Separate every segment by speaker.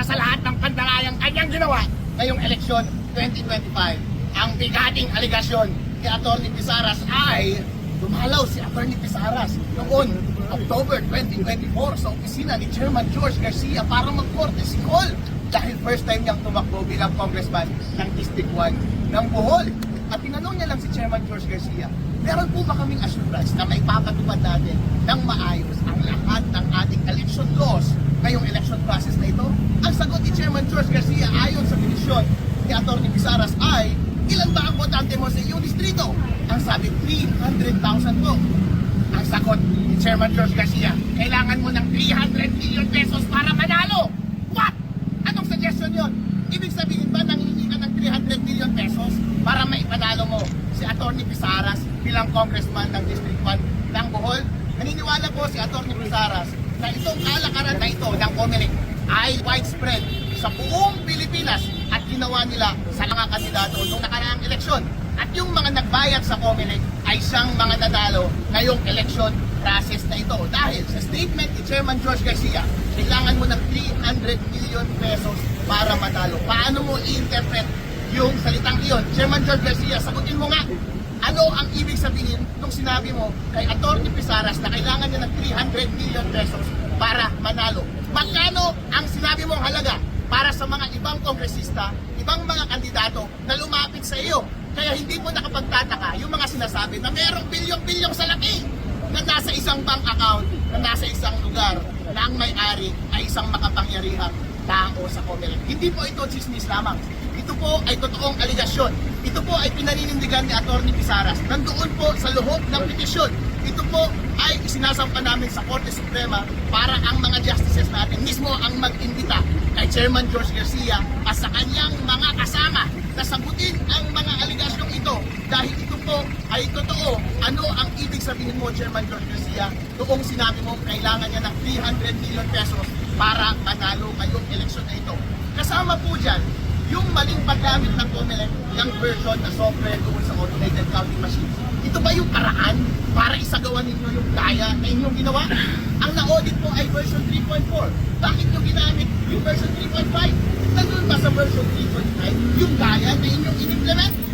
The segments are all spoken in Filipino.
Speaker 1: para sa lahat ng pandalayang kanyang ginawa ngayong eleksyon 2025. Ang bigating aligasyon ni Atty. Pisaras ay dumalaw si Atty. Pisaras noon October 2024 sa opisina ni Chairman George Garcia para mag-korte si Col dahil first time niyang tumakbo bilang congressman ng District 1 ng Bohol. At tinanong niya lang si Chairman George Garcia, meron po ba kaming assurance na may papatupad natin ng maayos ang lahat ng ating election laws ngayong election process na ito? Ang sagot ni Chairman George Garcia ayon sa petisyon ni Atty. Pisaras ay, ilan ba ang botante mo sa iyong distrito? Ang sabi, 300,000 po. Ang sagot ni Chairman George Garcia, kailangan mo ng 300 million pesos para manalo. What? Anong suggestion yon? Ibig sabihin ba nangingi ka ng 300 million pesos para maipanalo mo si Atty. Pisaras bilang congressman ng District 1 ng Bohol? Naniniwala po si Atty. Pisaras na itong kalakaran na ito ng COMELEC ay widespread sa buong Pilipinas at ginawa nila sa mga kandidato noong nakaraang eleksyon. At yung mga nagbayad sa COMELEC ay siyang mga nanalo ngayong election process na ito. Dahil sa statement ni Chairman George Garcia, kailangan mo ng 300 million pesos para matalo. Paano mo i-interpret yung salitang iyon? Chairman George Garcia, sagutin mo nga, ano ang ibig sabihin nung sinabi mo kay Atty. Pisaras na kailangan niya ng 300 million pesos para manalo? Magkano ang sinabi mong halaga para sa mga ibang kongresista, ibang mga kandidato na lumapit sa iyo? Kaya hindi mo nakapagtataka yung mga sinasabi na merong bilyong-bilyong sa laki na nasa isang bank account, na nasa isang lugar, na ang may-ari ay isang makapangyarihang tao sa COMELEC. Hindi po ito chismis lamang. Ito po ay totoong aligasyon. Ito po ay pinaninindigan ni Atty. Pisaras. Nandoon po sa loob ng petisyon. Ito po ay isinasampa namin sa Korte Suprema para ang mga justices natin mismo ang mag-imbita kay Chairman George Garcia at sa kanyang mga kasama na sagutin ang mga aligasyong ito dahil ito po ay totoo. Ano ang ibig sabihin mo, Chairman George Garcia, noong sinabi mo kailangan niya ng 300 million pesos para manalo ngayong eleksyon na ito. Kasama po dyan, yung maling paggamit ng COMELEC, yung version na software doon sa automated counting machine. Ito ba yung paraan para isagawa ninyo yung kaya na inyong ginawa? Ang na-audit po ay version 3.4. Bakit nyo ginamit yung version 3.5? Nandun ba sa version 3.5 yung kaya na inyong in-implement?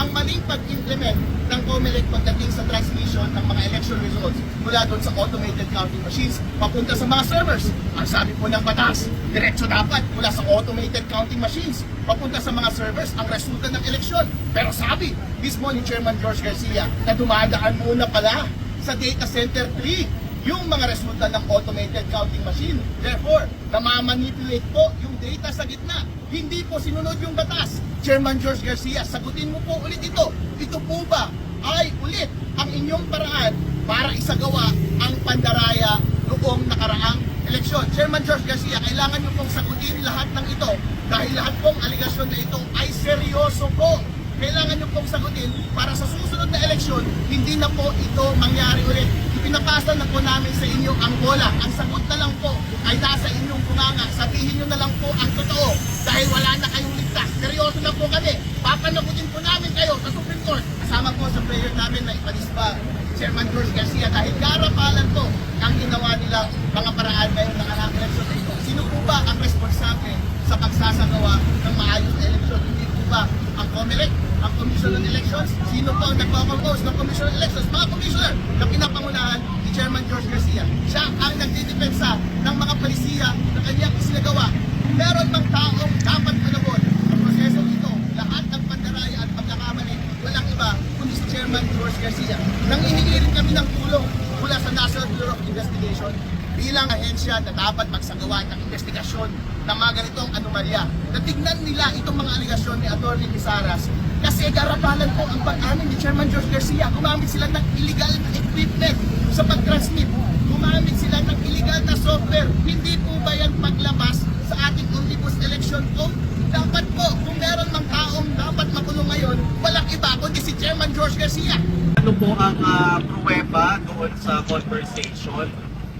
Speaker 1: Ang maling pag-implement ng COMELEC pagdating sa transmission ng mga election results mula doon sa automated counting machines papunta sa mga servers. Ang sabi po ng batas, diretso dapat mula sa automated counting machines papunta sa mga servers ang resulta ng eleksyon. Pero sabi mismo ni Chairman George Garcia na dumadaan muna pala sa data center 3 yung mga resulta ng automated counting machine. Therefore, namamanipulate po data sa gitna. Hindi po sinunod yung batas. Chairman George Garcia, sagutin mo po ulit ito. Ito po ba ay ulit ang inyong paraan para isagawa ang pandaraya noong nakaraang eleksyon? Chairman George Garcia, kailangan nyo pong sagutin lahat ng ito dahil lahat pong aligasyon na ito ay seryoso po kailangan nyo pong sagutin para sa susunod na eleksyon, hindi na po ito mangyari ulit. Ipinapasa na po namin sa inyo ang bola. Ang sagot na lang po ay nasa inyong bunganga. Sabihin nyo na lang po ang totoo dahil wala na kayong ligtas. Seryoso na po kami. Papanagutin po namin kayo sa Supreme Court. Kasama po sa prayer namin na ipanisba Chairman George Garcia dahil karapalan po ang ginawa nilang mga paraan ngayong nakaraang eleksyon na ito. Sino po ba ang responsable sa pagsasagawa ng maayos na eleksyon? Hindi po ba ang COMELEC, ang Commission on Elections? Sino po ang nagpapampose ng Commission on Elections? Mga commissioner na pinapangunahan ni Chairman George Garcia. Siya ang nagdidepensa ng mga palisiya na kanyang isinagawa. Meron bang taong dapat manabot sa proseso ito? Lahat ng pandaraya at pagkakamali, walang iba kundi si Chairman George Garcia. Nang inihingi rin kami ng tulong mula sa National Bureau of Investigation bilang ahensya na dapat magsagawa ng investigasyon ng mga ganitong anomalya. Natignan nila itong mga aligasyon ni Atty. Pisaras kasi garapalan po ang pag-amin ni Chairman George Garcia. Gumamit sila ng illegal na equipment sa pag-transmit. Gumamit sila ng illegal na software. Hindi po ba yan paglabas sa ating omnibus election code? Dapat po, kung meron mang taong dapat makulong ngayon, walang iba kundi si Chairman George Garcia.
Speaker 2: Ano po ang uh, pruweba doon sa conversation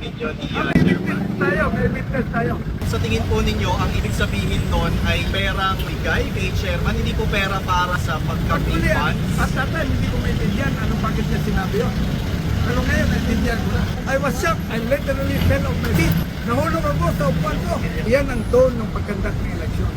Speaker 2: ninyo ni uh, Chairman?
Speaker 3: tayo, may witness tayo.
Speaker 2: Sa tingin po ninyo, ang ibig sabihin nun ay perang bigay kay Chairman, hindi po pera para sa
Speaker 3: Actually,
Speaker 2: funds?
Speaker 3: at that time, hindi ko maintindihan ano bakit niya sinabi yun. Pero ngayon, naintindihan ko na. I was shocked. I literally fell off my feet. Nahulog ako sa upuan ko. Yan ang tone ng pagkandak ng eleksyon.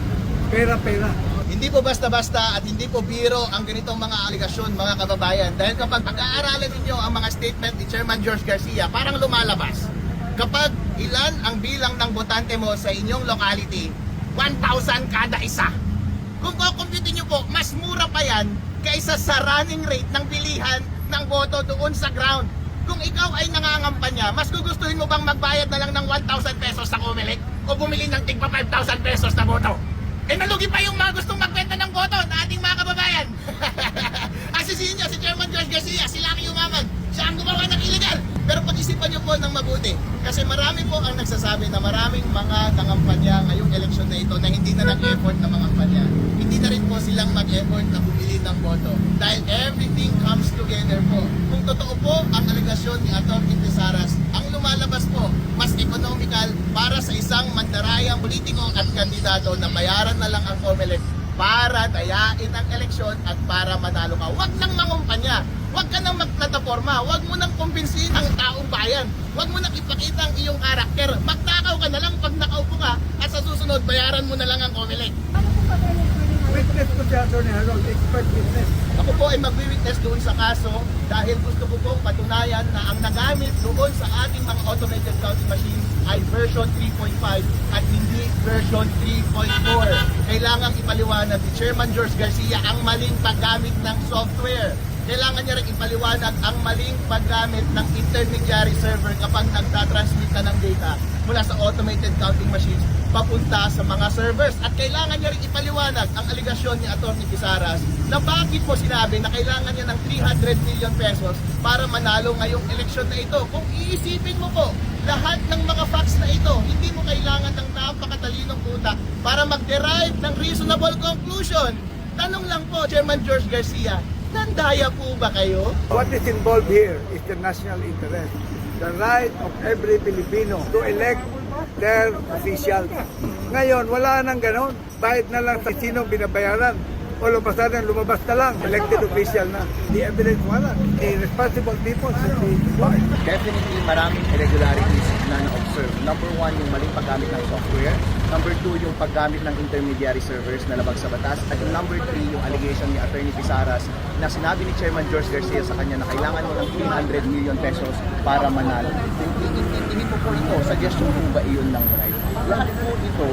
Speaker 3: Pera-pera.
Speaker 1: Hindi po basta-basta at hindi po biro ang ganitong mga aligasyon mga kababayan. Dahil kapag pag-aaralan ninyo ang mga statement ni Chairman George Garcia, parang lumalabas. Kapag ilan ang bilang ng botante mo sa inyong locality, 1,000 kada isa. Kung kukumpitin nyo po, mas mura pa yan kaysa sa running rate ng bilihan ng boto doon sa ground. Kung ikaw ay nangangampanya, mas gugustuhin mo bang magbayad na lang ng 1,000 pesos sa Comelec o bumili ng tigpa 5,000 pesos na boto? Eh nalugi pa yung mga gustong magbenta ng boto na ating mga kababayan. Asisihin nyo si Chairman George Garcia, sila ang yumaman. Siya ang gumawa ng illegal. Pero pag-isipan po ng mabuti. Kasi marami po ang nagsasabi na maraming mga nangampanya ngayong eleksyon na ito na hindi na nag-effort na mangampanya. Hindi na rin po silang mag-effort na bumili ng boto. Dahil everything comes together po. Kung totoo po ang alegasyon ni Atty. Pisaras, ang lumalabas po, mas economical para sa isang mandarayang politiko at kandidato na bayaran na lang ang COMELEC para dayain ang eleksyon at para manalo ka. Huwag nang mangumpanya. Huwag ka nang magplataforma. Huwag mo nang kumbinsihin ang taong bayan. Huwag mo nang ipakita ang iyong karakter. Magtakaw ka na lang pag nakaupo ka at sa susunod bayaran mo na lang ang COMELEC.
Speaker 3: Witness ko si Atty. Harold, expert witness.
Speaker 1: Ako po ay magwi-witness doon sa kaso dahil gusto ko pong patunayan na ang nagamit doon sa ating mga automated counting machines ay version 3.5 at hindi version 3.4. Kailangan ipaliwanag ni Chairman George Garcia ang maling paggamit ng software. Kailangan niya rin ipaliwanag ang maling paggamit ng intermediary server kapag nagtatransmit ka ng data mula sa automated counting machines papunta sa mga servers. At kailangan niya rin ipaliwanag ang aligasyon ni Atty. Pisaras na bakit mo sinabi na kailangan niya ng 300 million pesos para manalo ngayong eleksyon na ito. Kung iisipin mo po, lahat ng mga facts na ito, hindi mo kailangan ng napakatalinong puta para mag-derive ng reasonable conclusion. Tanong lang po, Chairman George Garcia, nandaya po ba kayo?
Speaker 3: What is involved here is the national interest. The right of every Filipino to elect their officials. Ngayon, wala nang ganon. Bayad na lang sa sino binabayaran. O lumasan lumabas na lang. Elected official na. The evidence wala. The responsible people should be.
Speaker 4: Definitely maraming irregularities na na-observe. Number one, yung maling paggamit ng software. Number two, yung paggamit ng intermediary servers na labag sa batas. At yung number three, yung allegation ni Attorney Pisaras na sinabi ni Chairman George Garcia sa kanya na kailangan mo ng 300 million pesos para manalo. Hindi po po ito, suggestion po ba iyon ng right? Lahat po ito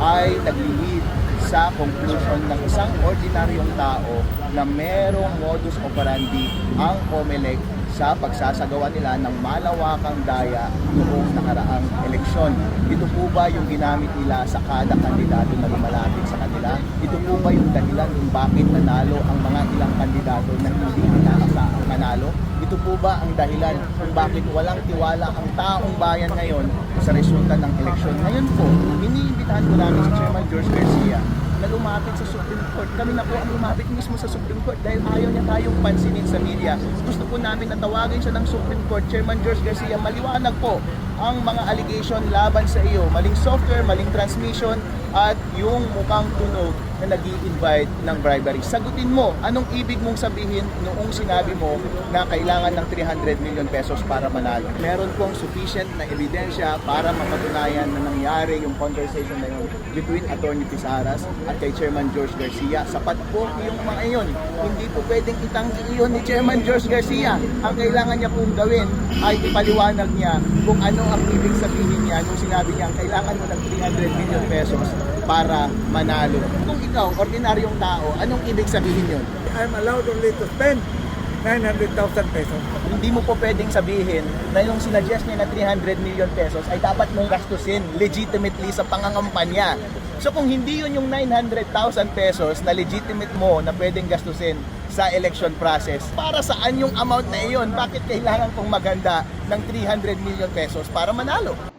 Speaker 4: ay naglilid sa conclusion ng isang ordinaryong tao na merong modus operandi ang COMELEC sa pagsasagawa nila ng malawakang daya noong nakaraang eleksyon. Ito po ba yung ginamit nila sa kada kandidato na lumalapit sa kanila? Ito po ba yung dahilan kung bakit nanalo ang mga ilang kandidato na hindi inaasahang manalo? Ito po ba ang dahilan kung bakit walang tiwala ang taong bayan ngayon sa resulta ng eleksyon? Ngayon po, iniimbitahan ko namin si Chairman George Garcia na lumapit sa Supreme Court. Kami na po ang lumapit mismo sa Supreme Court dahil ayaw niya tayong pansinin sa media. Gusto po namin na tawagin siya ng Supreme Court. Chairman George Garcia, maliwanag po ang mga allegation laban sa iyo. Maling software, maling transmission, at yung mukhang tunog na nag invite ng bribery. Sagutin mo, anong ibig mong sabihin noong sinabi mo na kailangan ng 300 million pesos para manalo? Meron pong sufficient na ebidensya para mapatunayan na nangyari yung conversation na yun between Attorney Pisaras at kay Chairman George Garcia. Sapat po yung mga iyon. Hindi po pwedeng itanggi iyon ni Chairman George Garcia. Ang kailangan niya pong gawin ay ipaliwanag niya kung ano ang ibig sabihin niya nung sinabi niya kailangan mo ng 300 million pesos para manalo. Kung ikaw, ordinaryong tao, anong ibig sabihin yun?
Speaker 3: I'm allowed only to spend 900,000 pesos.
Speaker 4: Hindi mo po pwedeng sabihin na yung sinuggest niya na 300 million pesos ay dapat mong gastusin legitimately sa pangangampanya. So kung hindi yun yung 900,000 pesos na legitimate mo na pwedeng gastusin sa election process, para saan yung amount na iyon? Bakit kailangan kong maganda ng 300 million pesos para manalo?